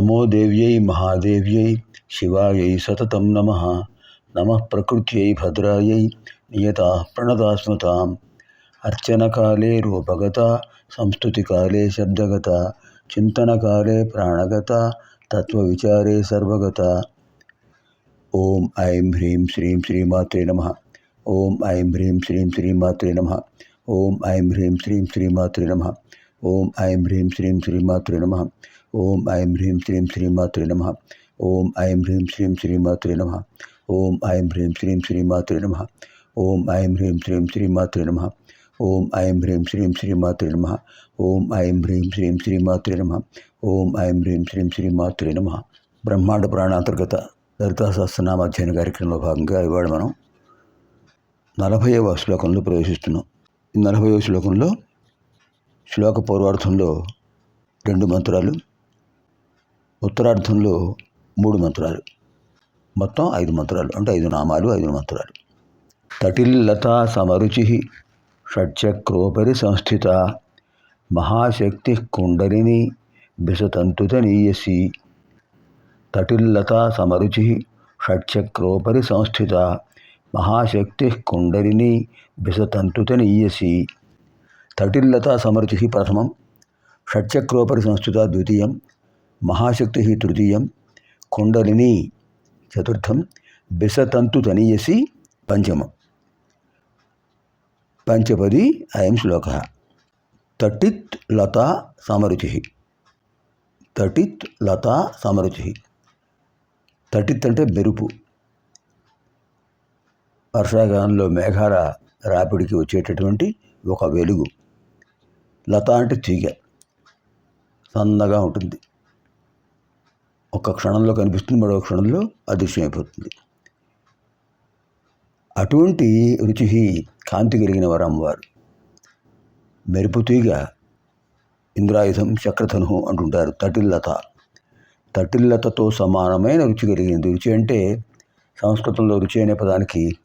नमो देव्य नमोदेव्यै महादेव्यै शिवायै नम नमः। नमः प्रकृत्यै भद्रायै नियताः अर्चन काले रूपगता संस्तुति काले शब्दगता चिंतन काले प्राणगता तत्व विचारे सर्वगता। ओम ऐं ह्रीं श्रीं श्रीमात्रे नमः। ॐ ऐं ह्रीं श्रीं श्रीमात्रे नमः। ॐ ऐं ह्रीं श्रीं श्रीमात्रे नमः। ॐ ऐं ह्रीं श्रीं श्रीमात्रे नमः। ఓం ఐం హ్రీం శ్రీం శ్రీమాతృ నమ. ఓం ఐం హ్రీం శ్రీం శ్రీమాతృ నమ. ఓం ఐం హ్రీం శ్రీం శ్రీమాతృ నమ. ఓం ఐం హ్రీం శ్రీం శ్రీమాతృ నమ. ఓం ఐం హ్రీం శ్రీం శ్రీమాతృ నమ. ఓం ఐం హ్రీం శ్రీం శ్రీమాతృ నమ. ఓం ఐం హ్రీం శ్రీం శ్రీమాతృ నమ. బ్రహ్మాండ ప్రాణాంతర్గత లలితా అధ్యయన కార్యక్రమంలో భాగంగా ఇవాళ మనం నలభైవ శ్లోకంలో ప్రవేశిస్తున్నాం. ఈ నలభైవ శ్లోకంలో శ్లోక పూర్వార్థంలో రెండు మంత్రాలు ఉత్తరార్థంలో మూడు మంత్రాలు. మొత్తం ఐదు మంత్రాలు. అంటే ఐదు నామాలు ఐదు మంత్రాలు. తటిల్లతా సమరుచి షట్చక్రోపరి సంస్థిత మహాశక్తి కుండలిని బిసతంతుతనీయసి తటిల్లతా సమరుచి షట్చక్రోపరి సంస్థిత మహాశక్తి కుండలిని బిసతంతుతనీయసి తటిల్లతా సమరుచి ప్రథమం. షట్చక్రోపరి సంస్థిత ద్వితీయం. మహాశక్తి తృతీయం కుండలిని చతుర్థం బిసతంతుతనీయసి పంచమం. పంచపది అయం శ్లోక. తటిత్ లతా సమరుచి. తటిత్ లతా సమరుచి. తటిత్ అంటే మెరుపు. వర్షాకాలంలో మేఘాల రాపిడికి వచ్చేటటువంటి ఒక వెలుగు. లత అంటే తీగ. సన్నగా ఉంటుంది. ఒక క్షణంలో కనిపిస్తుంది మరో క్షణంలో అదృశ్యమైపోతుంది. అటువంటి రుచి కాంతి కలిగిన వారు అమ్మవారు మెరుపుతీగా ఇంద్రాయుధం చక్రధను అంటుంటారు. తటిల్లత తటిల్లతతో సమానమైన రుచి కలిగింది రుచి అంటే సంస్కృతంలో రుచి అనే పదానికి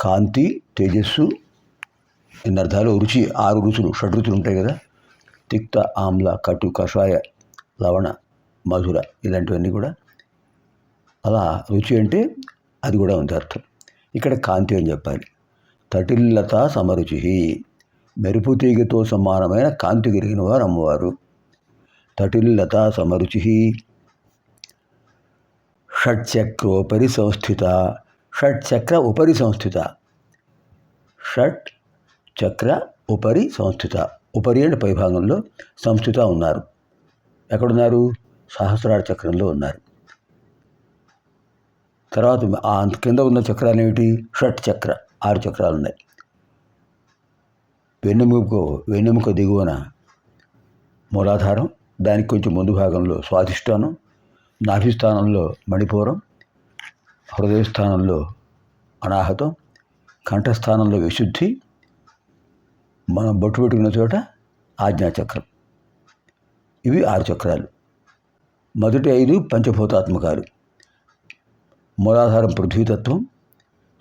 కాంతి తేజస్సు ఎన్ని అర్థాలు రుచి ఆరు రుచులు షడ్రుచులు ఉంటాయి కదా. తిక్త ఆమ్ల కటు కషాయ లవణ మధుర ఇలాంటివన్నీ కూడా. అలా రుచి అంటే అది కూడా ఉంది అర్థం. ఇక్కడ కాంతి అని చెప్పాలి. తటిల్లత సమరుచి మెరుపు తీగతో సమానమైన కాంతి కలిగిన వారు అమ్మవారు. తటిల్లత సమరుచి షట్చక్రోపరి సంస్థిత షట్చక్ర ఉపరి సంస్థిత షట్ చక్ర ఉపరి సంస్థిత ఉపరి అంటే పైభాగంలో సంస్థిత ఉన్నారు. ఎక్కడున్నారు? సహస్రార చక్రంలో ఉన్నారు. తర్వాత అంత కింద ఉన్న చక్రాలు ఏమిటి? షట్ చక్ర ఆరు చక్రాలు ఉన్నాయి. వెన్నెముక వెన్నెముక దిగువన మూలాధారం దానికి కొంచెం ముందు భాగంలో స్వాధిష్టానం నాభిస్థానంలో మణిపూరం హృదయస్థానంలో అనాహతం కంఠస్థానంలో విశుద్ధి మనం బొట్టు పెట్టుకున్న చోట ఆజ్ఞాచక్రం. ఇవి ఆరు చక్రాలు. మొదటి ఐదు పంచభూతాత్మకాలు. మూలాధారం పృథ్వీతత్వం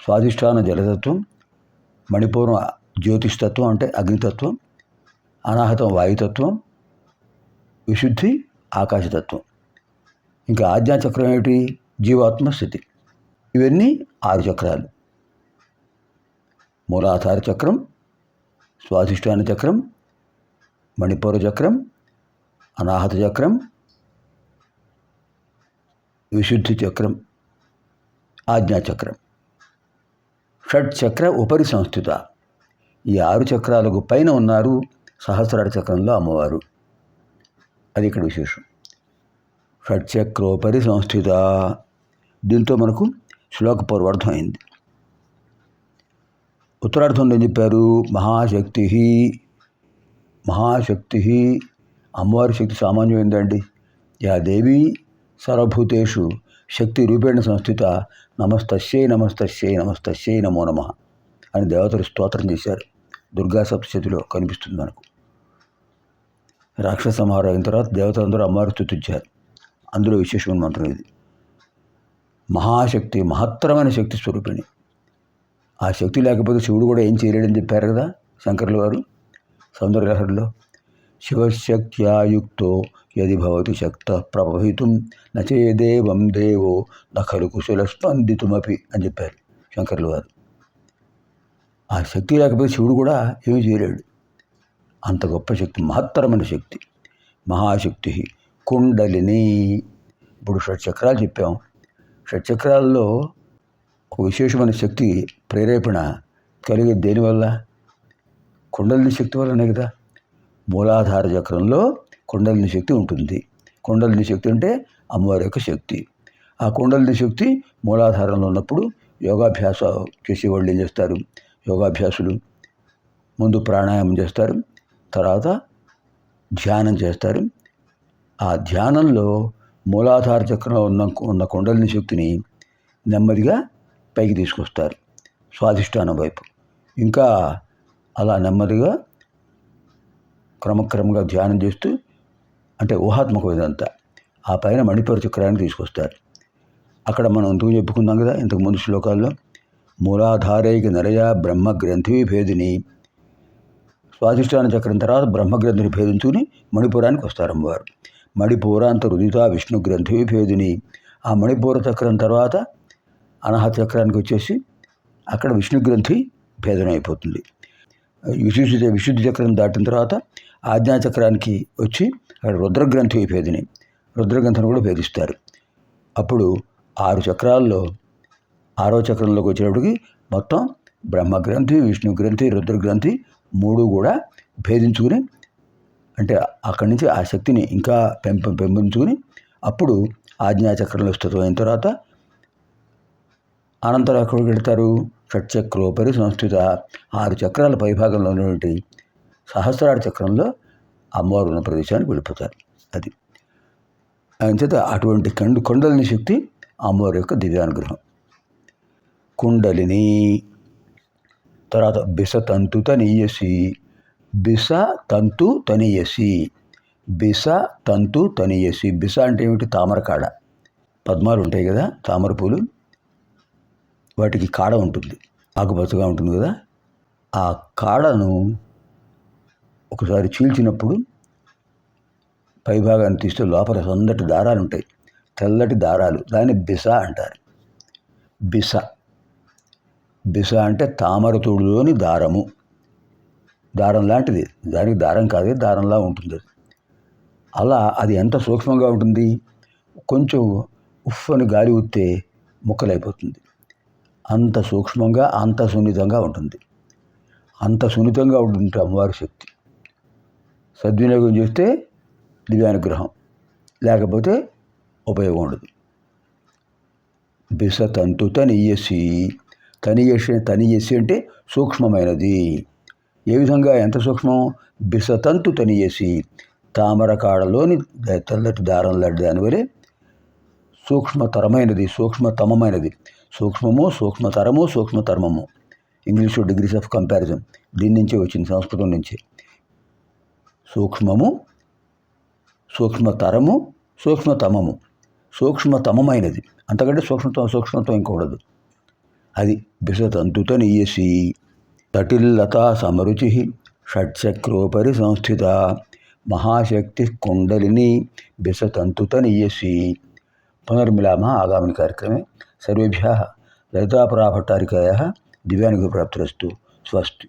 స్వాధిష్టాన జలతత్వం మణిపూర్వం జ్యోతిష్తత్వం అంటే అగ్నితత్వం అనాహతం వాయుతత్వం విశుద్ధి ఆకాశతత్వం. ఇంకా ఆజ్ఞాచక్రం ఏమిటి? జీవాత్మ స్థితి. ఇవన్నీ ఆరు చక్రాలు. మూలాధార చక్రం స్వాధిష్టాన చక్రం మణిపూర చక్రం అనాహత చక్రం విశుద్ధి చక్రం ఆజ్ఞాచక్రం షట్ చక్ర ఉపరి సంస్థిత. ఈ ఆరు చక్రాలకు పైన ఉన్నారు సహస్రార చక్రంలో అమ్మవారు. అది ఇక్కడ విశేషం. షట్చక్రోపరి సంస్థిత. దీంతో మనకు శ్లోక పూర్వార్థం అయింది. ఉత్తరార్థంలో ఏం చెప్పారు? మహాశక్తి మహాశక్తి అమ్మవారి శక్తి సామాన్యమైందండి. యా దేవి సర్వభూతేషు శక్తి రూపేణ సంస్థిత నమస్తస్యై నమస్తస్యై నమస్తస్యై నమో నమ అని దేవతలు స్తోత్రం చేశారు. దుర్గా సప్తశతిలో కనిపిస్తుంది మనకు. రాక్షస సంహారం అయిన తర్వాత దేవతలందరూ అమ్మవారు స్థుతించారు అందులో విశేషమైన మంత్రం ఇది. మహాశక్తి మహత్తరమైన శక్తి స్వరూపిణి. ఆ శక్తి లేకపోతే శివుడు కూడా ఏం చేయలేడని చెప్పారు కదా శంకర్లు వారు? సౌందర్యలహరిలో శివశక్త్యాయుక్తో యది భవతి శక్త ప్రభవితుం నచేదేవం దేవో నఖలు కుశల స్పందితుమపి అని చెప్పారు శంకర్లు వారు. ఆ శక్తి లేకపోతే శివుడు కూడా ఏమి చేయలేడు. అంత గొప్ప శక్తి మహత్తరమైన శక్తి మహాశక్తి కుండలిని. ఇప్పుడు షట్చక్రాలు చెప్పాం. షట్చక్రాల్లో ఒక విశేషమైన శక్తి ప్రేరేపణ కలిగే దేనివల్ల? కుండలిని శక్తి వల్లనే కదా. మూలాధార చక్రంలో కుండలిని శక్తి ఉంటుంది. కుండలిని శక్తి అంటే అమ్మవారి యొక్క శక్తి. ఆ కుండలిని శక్తి మూలాధారంలో ఉన్నప్పుడు యోగాభ్యాస చేసేవాళ్ళు ఏం చేస్తారు? యోగాభ్యాసులు ముందు ప్రాణాయామం చేస్తారు. తర్వాత ధ్యానం చేస్తారు. ఆ ధ్యానంలో మూలాధార చక్రంలో ఉన్న ఉన్న కుండలిని శక్తిని నెమ్మదిగా పైకి తీసుకొస్తారు. స్వాధిష్టానం వైపు. ఇంకా అలా నెమ్మదిగా క్రమక్రమంగా ధ్యానం చేస్తూ అంటే ఊహాత్మక ఇదంతా. ఆ పైన మణిపూర్ చక్రాన్ని తీసుకొస్తారు. అక్కడ మనం ఎందుకు చెప్పుకున్నాం కదా ఇంతకు ముందు శ్లోకాల్లో మూలాధారైక నరయ బ్రహ్మ గ్రంథి భేదిని. స్వాధిష్టాన చక్రం తర్వాత బ్రహ్మగ్రంథిని భేదించుకుని మణిపురానికి వస్తారు అమ్మవారు మణిపూరాంత రుదిత విష్ణు గ్రంథి భేదిని. ఆ మణిపూర చక్రం తర్వాత అనహత చక్రానికి వచ్చేసి అక్కడ విష్ణు గ్రంథి భేదనం అయిపోతుంది విశుద్ధి విశుద్ధి చక్రం దాటిన తర్వాత ఆజ్ఞాచక్రానికి వచ్చి అక్కడ రుద్రగ్రంథి భేదిని రుద్రగ్రంథిని కూడా భేదిస్తారు అప్పుడు ఆరు చక్రాల్లో ఆరో చక్రంలోకి వచ్చేటప్పటికి మొత్తం బ్రహ్మగ్రంథి విష్ణు గ్రంథి రుద్రగ్రంథి మూడు కూడా భేదించుకుని అంటే అక్కడి నుంచి ఆ శక్తిని ఇంకా పెంప పెంపొంచుకుని అప్పుడు ఆజ్ఞాచక్రంలో స్థితమైన తర్వాత అనంతరం ఎక్కడికి వెళ్తారు? షట్చక్రోపరి సంస్థిత ఆరు చక్రాల పైభాగంలో ఉన్నటువంటి సహస్రార చక్రంలో అమ్మవారు ఉన్న ప్రదేశానికి వెళ్ళిపోతారు. అది. అంచేత అటువంటి కండు కొండలిని శక్తి అమ్మవారి యొక్క దివ్యానుగ్రహం. కుండలిని తర్వాత బిస తంతు తనీయసి బిస తంతు తనీయసి బిస తంతు తనీయసి. బిస అంటే ఏమిటి? తామరకాడ పద్మాలు ఉంటాయి కదా తామర పూలు. వాటికి కాడ ఉంటుంది. ఆకుపచ్చగా ఉంటుంది కదా. ఆ కాడను ఒకసారి చీల్చినప్పుడు పైభాగాన్ని తీస్తే లోపల సొందటి దారాలు ఉంటాయి. తెల్లటి దారాలు. దాన్ని బిస అంటారు. బిస. బిస అంటే తామర తోడులోని దారము. దారం లాంటిది. దానికి దారం కాదే దారంలా ఉంటుంది అలా అది ఎంత సూక్ష్మంగా ఉంటుంది? కొంచెం ఉఫ్ అని గాలి ఉత్తే ముక్కలైపోతుంది. అంత సూక్ష్మంగా అంత సున్నితంగా ఉంటుంది. అంత సున్నితంగా ఉంటుంది అమ్మవారి శక్తి. సద్వినియోగం చేస్తే దివ్యానుగ్రహం లేకపోతే ఉపయోగం ఉండదు. బిస తంతు తనియసి. తనియసి తనియసి అంటే సూక్ష్మమైనది. ఏ విధంగా? ఎంత సూక్ష్మం? బిసతంతు తనియసి. తామర కాడలోని తెల్లటి దారం లాంటి దానివలే సూక్ష్మతరమైనది సూక్ష్మతమమైనది. సూక్ష్మము సూక్ష్మతరము సూక్ష్మతర్మము. ఇంగ్లీషు డిగ్రీస్ ఆఫ్ కంపారిజన్ దీని నుంచే వచ్చింది సంస్కృతం నుంచి. సూక్ష్మము సూక్ష్మతరము సూక్ష్మతమము. సూక్ష్మతమైనది అంతకంటే సూక్ష్మతం సూక్ష్మత్వం ఇంకూడదు అది బిసతంతుత నియసి తటిల్లత సమరుచి షట్చక్రోపరి సంస్థిత. మహాశక్తి కుండలిని బిషతంతుత నియసి పునర్మిలామ ఆగామిని కార్యక్రమే. సర్వేభ్య లలితాపరాభట్టారికాయ దివ్యానుగ్రహ ప్రాప్తిరస్తు స్వస్తి.